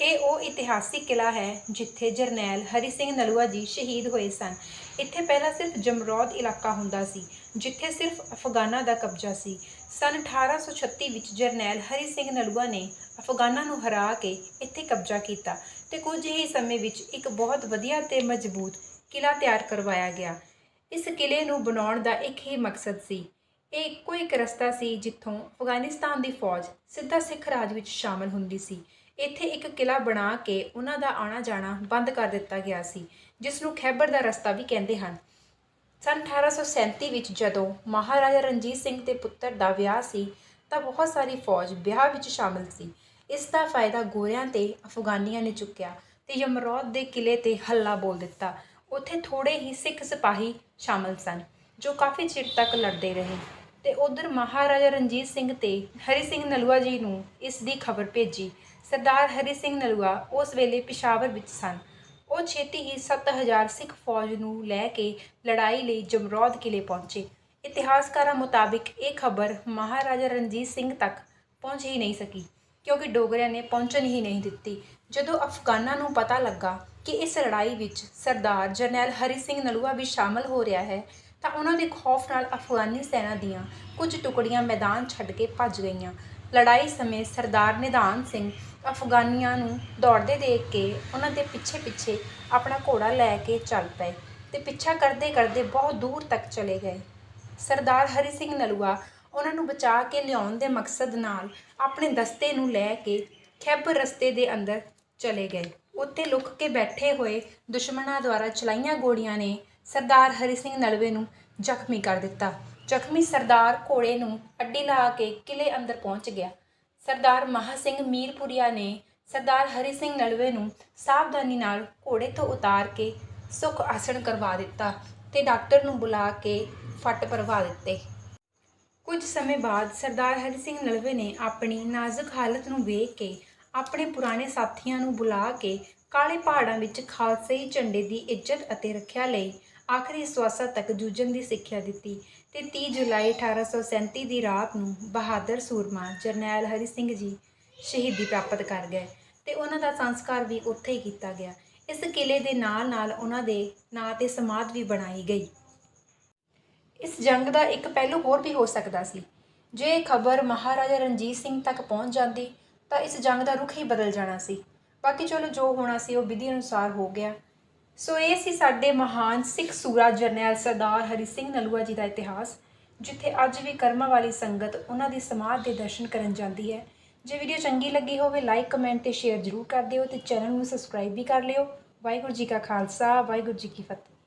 ਇਹ ਉਹ ਇਤਿਹਾਸਿਕ ਕਿਲਾ ਹੈ ਜਿੱਥੇ ਜਰਨੈਲ ਹਰੀ ਸਿੰਘ ਨਲੂਆ ਜੀ ਸ਼ਹੀਦ ਹੋਏ ਸਨ। ਇੱਥੇ ਪਹਿਲਾਂ ਸਿਰਫ ਜਮਰੌਦ ਇਲਾਕਾ ਹੁੰਦਾ ਸੀ, ਜਿੱਥੇ ਸਿਰਫ ਅਫਗਾਨਾਂ ਦਾ ਕਬਜ਼ਾ ਸੀ। ਸਨ 1836 ਵਿੱਚ ਜਰਨੈਲ ਹਰੀ ਸਿੰਘ ਨਲੂਆ ਨੇ ਅਫਗਾਨਾਂ ਨੂੰ ਹਰਾ ਕੇ ਇੱਥੇ ਕਬਜ਼ਾ ਕੀਤਾ ਤੇ ਕੁਝ ਹੀ ਸਮੇਂ ਵਿੱਚ ਇੱਕ ਬਹੁਤ ਵਧੀਆ ਤੇ ਮਜ਼ਬੂਤ ਕਿਲਾ ਤਿਆਰ ਕਰਵਾਇਆ ਗਿਆ। ਇਸ ਕਿਲੇ ਨੂੰ ਬਣਾਉਣ ਦਾ ਇੱਕ ਹੀ ਮਕਸਦ ਸੀ। ਇਹ ਇੱਕੋ ਇੱਕ ਰਸਤਾ ਸੀ ਜਿੱਥੋਂ ਅਫਗਾਨਿਸਤਾਨ ਦੀ ਫੌਜ ਸਿੱਧਾ ਸਿੱਖ ਰਾਜ ਵਿੱਚ ਸ਼ਾਮਲ ਹੁੰਦੀ ਸੀ। ਇੱਥੇ ਇੱਕ ਕਿਲਾ ਬਣਾ ਕੇ ਉਹਨਾਂ ਦਾ ਆਣਾ ਜਾਣਾ ਬੰਦ ਕਰ ਦਿੱਤਾ ਗਿਆ ਸੀ, ਜਿਸ ਨੂੰ ਖੈਬਰ ਦਾ ਰਸਤਾ ਵੀ ਕਹਿੰਦੇ ਹਨ। ਸਨ 1837 ਵਿੱਚ ਜਦੋਂ ਮਹਾਰਾਜਾ ਰਣਜੀਤ ਸਿੰਘ ਦੇ ਪੁੱਤਰ ਦਾ ਵਿਆਹ ਸੀ, ਤਾਂ ਬਹੁਤ ਸਾਰੀ ਫੌਜ ਵਿਆਹ ਵਿੱਚ ਸ਼ਾਮਲ ਸੀ। ਇਸ ਦਾ ਫਾਇਦਾ ਗੋਰਿਆਂ ਤੇ ਅਫਗਾਨੀਆਂ ਨੇ ਚੁੱਕਿਆ ਤੇ ਯਮਰੌਦ ਦੇ ਕਿਲੇ ਤੇ ਹੱਲਾ ਬੋਲ ਦਿੱਤਾ। ਉੱਥੇ ਥੋੜੇ ਹੀ ਸਿੱਖ ਸਿਪਾਹੀ ਸ਼ਾਮਲ ਸਨ, ਜੋ ਕਾਫੀ ਚਿਰ ਤੱਕ ਲੜਦੇ ਰਹੇ। ਤੇ ਉਧਰ ਮਹਾਰਾਜਾ ਰਣਜੀਤ ਸਿੰਘ ਤੇ ਹਰੀ ਸਿੰਘ ਨਲੂਆ ਜੀ ਨੂੰ ਇਸ ਦੀ ਖਬਰ ਭੇਜੀ। ਸਰਦਾਰ ਹਰੀ ਸਿੰਘ ਨਲੂਆ ਉਸ ਵੇਲੇ ਪਿਸ਼ਾਵਰ ਵਿੱਚ ਸਨ। ਉਹ ਛੇਤੀ ਹੀ 7000 ਸਿੱਖ ਫੌਜ ਨੂੰ ਲੈ ਕੇ ਲੜਾਈ ਲਈ ਜਮਰੌਦ ਕਿਲੇ ਪਹੁੰਚੇ। ਇਤਿਹਾਸਕਾਰਾਂ ਮੁਤਾਬਿਕ ਇਹ ਖਬਰ ਮਹਾਰਾਜਾ ਰਣਜੀਤ ਸਿੰਘ ਤੱਕ ਪਹੁੰਚ ਹੀ ਨਹੀਂ ਸਕੀ, ਕਿਉਂਕਿ ਡੋਗਰਿਆਂ ਨੇ ਪਹੁੰਚਣ ਹੀ ਨਹੀਂ ਦਿੱਤੀ। ਜਦੋਂ ਅਫਗਾਨਾਂ ਨੂੰ ਪਤਾ ਲੱਗਾ ਕਿ ਇਸ ਲੜਾਈ ਵਿੱਚ ਸਰਦਾਰ ਜਰਨੈਲ ਹਰੀ ਸਿੰਘ ਨਲੂਆ ਵੀ ਸ਼ਾਮਲ ਹੋ ਰਿਹਾ ਹੈ ਤਾਂ ਉਹਨਾਂ ਦੇ ਖੌਫ ਨਾਲ ਅਫਗਾਨੀ ਸੈਨਾ ਦੀਆਂ ਕੁਝ ਟੁਕੜੀਆਂ ਮੈਦਾਨ ਛੱਡ ਕੇ ਭੱਜ ਗਈਆਂ। ਲੜਾਈ ਸਮੇਂ ਸਰਦਾਰ ਨਿਧਾਨ ਸਿੰਘ ਅਫਗਾਨੀਆਂ ਨੂੰ ਦੌੜਦੇ ਦੇਖ ਕੇ ਉਹਨਾਂ ਦੇ ਪਿੱਛੇ ਪਿੱਛੇ ਆਪਣਾ ਘੋੜਾ ਲੈ ਕੇ ਚੱਲ ਪਏ ਤੇ ਪਿੱਛਾ ਕਰਦੇ ਕਰਦੇ ਬਹੁਤ ਦੂਰ ਤੱਕ ਚਲੇ ਗਏ। ਸਰਦਾਰ ਹਰੀ ਸਿੰਘ ਨਲੂਆ ਉਹਨਾਂ ਨੂੰ ਬਚਾ ਕੇ ਲਿਆਉਣ ਦੇ ਮਕਸਦ ਨਾਲ ਆਪਣੇ ਦਸਤੇ ਨੂੰ ਲੈ ਕੇ ਖੈਬਰ ਰਸਤੇ ਦੇ ਅੰਦਰ ਚਲੇ ਗਏ। ਉੱਥੇ ਲੁਕ ਕੇ ਬੈਠੇ ਹੋਏ ਦੁਸ਼ਮਣਾਂ ਦੁਆਰਾ ਚਲਾਈਆਂ ਗੋਲੀਆਂ ਨੇ ਸਰਦਾਰ ਹਰੀ ਸਿੰਘ ਨਲਵੇ ਨੂੰ ਜ਼ਖਮੀ ਕਰ ਦਿੱਤਾ। ਜ਼ਖਮੀ ਸਰਦਾਰ ਘੋੜੇ ਨੂੰ ਅੱਡੀ ਲਾ ਕੇ ਕਿਲੇ ਅੰਦਰ ਪਹੁੰਚ ਗਿਆ। ਸਰਦਾਰ ਮਹਾ ਸਿੰਘ ਮੀਰਪੁਰੀਆ ਨੇ ਸਰਦਾਰ ਹਰੀ ਸਿੰਘ ਨਲਵੇ ਨੂੰ ਸਾਵਧਾਨੀ ਨਾਲ ਘੋੜੇ ਤੋਂ ਉਤਾਰ ਕੇ ਸੁਖ ਆਸਣ ਕਰਵਾ ਦਿੱਤਾ ਤੇ ਡਾਕਟਰ ਨੂੰ ਬੁਲਾ ਕੇ ਫੱਟ ਭਰਵਾ ਦਿੱਤੇ। ਕੁਝ ਸਮੇਂ ਬਾਅਦ ਸਰਦਾਰ ਹਰੀ ਸਿੰਘ ਨਲਵੇ ਨੇ ਆਪਣੀ ਨਾਜ਼ੁਕ ਹਾਲਤ ਨੂੰ ਵੇਖ ਕੇ ਆਪਣੇ ਪੁਰਾਣੇ ਸਾਥੀਆਂ ਨੂੰ ਬੁਲਾ ਕੇ ਕਾਲੇ ਪਹਾੜਾਂ ਵਿੱਚ ਖਾਲਸਾਈ ਝੰਡੇ ਦੀ ਇੱਜ਼ਤ ਅਤੇ ਰੱਖਿਆ ਲਈ ਆਖਰੀ ਸਵਾਸਾਂ ਤੱਕ ਜੂਝਣ ਦੀ ਸਿੱਖਿਆ ਦਿੱਤੀ ਤੇ 30 ਜੁਲਾਈ 1837 ਦੀ ਰਾਤ ਨੂੰ ਬਹਾਦਰ ਸੂਰਮਾ, ਜਰਨੈਲ ਹਰੀ ਸਿੰਘ ਜੀ ਸ਼ਹੀਦੀ ਪ੍ਰਾਪਤ ਕਰ ਗਏ ਤੇ ਉਹਨਾਂ ਦਾ ਸੰਸਕਾਰ ਵੀ ਉੱਥੇ ਹੀ ਕੀਤਾ ਗਿਆ। ਇਸ ਕਿਲੇ ਦੇ ਨਾਲ ਨਾਲ ਉਹਨਾਂ ਦੇ ਨਾਂ ਤੇ ਸਮਾਧ ਵੀ ਬਣਾਈ ਗਈ। ਇਸ ਜੰਗ ਦਾ ਇੱਕ ਪਹਿਲੂ ਹੋਰ ਵੀ ਹੋ ਸਕਦਾ ਸੀ। ਜੇ ਇਹ ਖਬਰ ਮਹਾਰਾਜਾ ਰਣਜੀਤ ਸਿੰਘ ਤੱਕ ਪਹੁੰਚ ਜਾਂਦੀ ਤਾਂ ਇਸ ਜੰਗ ਦਾ ਰੁਖ ਹੀ ਬਦਲ ਜਾਣਾ ਸੀ। ਬਾਕੀ ਚਲੋ ਜੋ ਹੋਣਾ ਸੀ ਉਹ ਵਿਧੀ ਅਨੁਸਾਰ ਹੋ ਗਿਆ। ਸੋ ਇਹ ਸੀ ਸਾਡੇ ਮਹਾਨ ਸਿੱਖ ਸੂਰਾ ਜਰਨੈਲ ਸਰਦਾਰ ਹਰੀ ਸਿੰਘ ਨਲੂਆ ਜੀ ਦਾ ਇਤਿਹਾਸ, ਜਿੱਥੇ ਅੱਜ ਵੀ ਕਰਮਾਂ ਵਾਲੀ ਸੰਗਤ ਉਹਨਾਂ ਦੀ ਸਮਾਧ ਦੇ ਦਰਸ਼ਨ ਕਰਨ ਜਾਂਦੀ ਹੈ। ਜੇ ਵੀਡੀਓ ਚੰਗੀ ਲੱਗੀ ਹੋਵੇ ਲਾਈਕ ਕਮੈਂਟ ਤੇ ਸ਼ੇਅਰ ਜ਼ਰੂਰ ਕਰ ਦਿਓ ਤੇ ਚੈਨਲ ਨੂੰ ਸਬਸਕ੍ਰਾਈਬ ਵੀ ਕਰ ਲਿਓ। ਵਾਹਿਗੁਰੂ ਜੀ ਕਾ ਖਾਲਸਾ, ਵਾਹਿਗੁਰੂ ਜੀ ਕੀ ਫਤਿਹ।